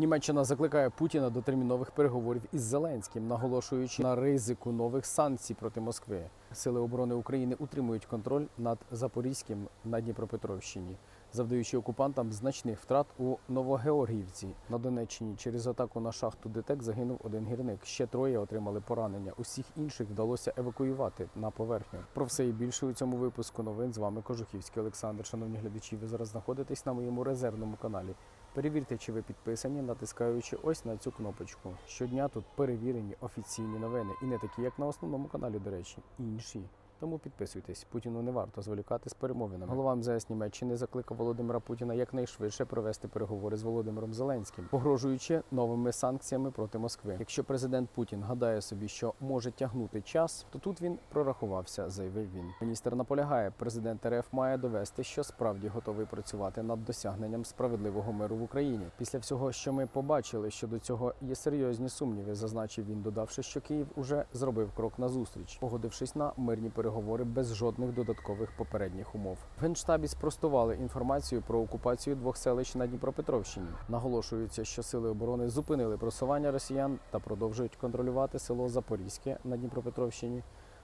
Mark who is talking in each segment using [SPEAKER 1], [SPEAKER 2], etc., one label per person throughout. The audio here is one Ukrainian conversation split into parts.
[SPEAKER 1] Німеччина закликає Путіна до термінових переговорів із Зеленським, наголошуючи на ризику нових санкцій проти Москви. Сили оборони України утримують контроль над Запорізьким на Дніпропетровщині, завдаючи окупантам значних втрат у Новогеоргіївці. На Донеччині через атаку на шахту ДТЕК загинув один гірник. Ще троє отримали поранення. Усіх інших вдалося евакуювати на поверхню. Про все і більше у цьому випуску новин з вами Кожухівський Олександр. Шановні глядачі, ви зараз знаходитесь на моєму резервному каналі. Перевірте, чи ви підписані, натискаючи ось на цю кнопочку. Щодня тут перевірені офіційні новини, і не такі, як на основному каналі, до речі, інші. Тому підписуйтесь. Путіну не варто зволікати з перемовинами. Голова МЗС Німеччини закликав Володимира Путіна якнайшвидше провести переговори з Володимиром Зеленським, погрожуючи новими санкціями проти Москви. Якщо президент Путін гадає собі, що може тягнути час, то тут він прорахувався, заявив він. Міністр наполягає, президент РФ має довести, що справді готовий працювати над досягненням справедливого миру в Україні. Після всього, що ми побачили, що до цього є серйозні сумніви, зазначив він, додавши, що Київ уже зробив крок назустріч, погодившись на мирні переговори без жодних додаткових попередніх умов. В генштабі спростували інформацію про окупацію двох селищ на Дніпропетровщині. Наголошується, що сили оборони зупинили просування росіян та продовжують контролювати село Запорізьке на Дніпропетровщині.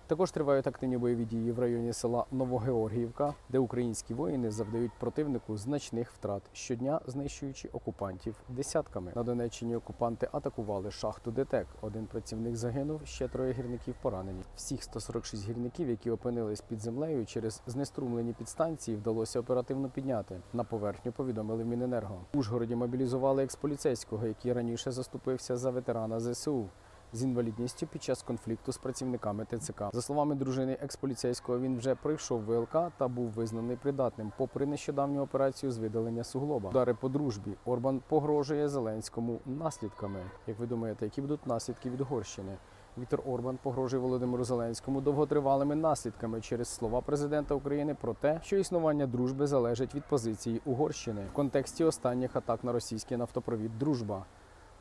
[SPEAKER 1] Також тривають активні бойові дії в районі села Новогеоргіївка, де українські воїни завдають противнику значних втрат, щодня знищуючи окупантів десятками. На Донеччині окупанти атакували шахту ДТЕК. Один працівник загинув, ще троє гірників поранені. Всіх 146 гірників, які опинились під землею через знеструмлені підстанції, вдалося оперативно підняти. На поверхню повідомили Міненерго. Ужгороді мобілізували експоліцейського, який раніше заступився за ветерана ЗСУ з інвалідністю під час конфлікту з працівниками ТЦК. За словами дружини експоліцейського, він вже пройшов ВЛК та був визнаний придатним, попри нещодавню операцію з видалення суглоба. Удари по дружбі. Орбан погрожує Зеленському наслідками. Як ви думаєте, які будуть наслідки від Угорщини? Віктор Орбан погрожує Володимиру Зеленському довготривалими наслідками через слова президента України про те, що існування дружби залежить від позиції Угорщини в контексті останніх атак на російський нафтопровід Дружба.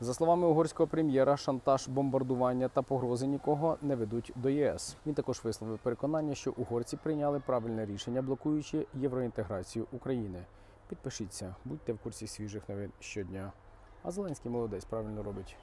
[SPEAKER 1] За словами угорського прем'єра, шантаж, бомбардування та погрози нікого не ведуть до ЄС. Він також висловив переконання, що угорці прийняли правильне рішення, блокуючи євроінтеграцію України. Підпишіться, будьте в курсі свіжих новин щодня. А Зеленський молодець правильно робить.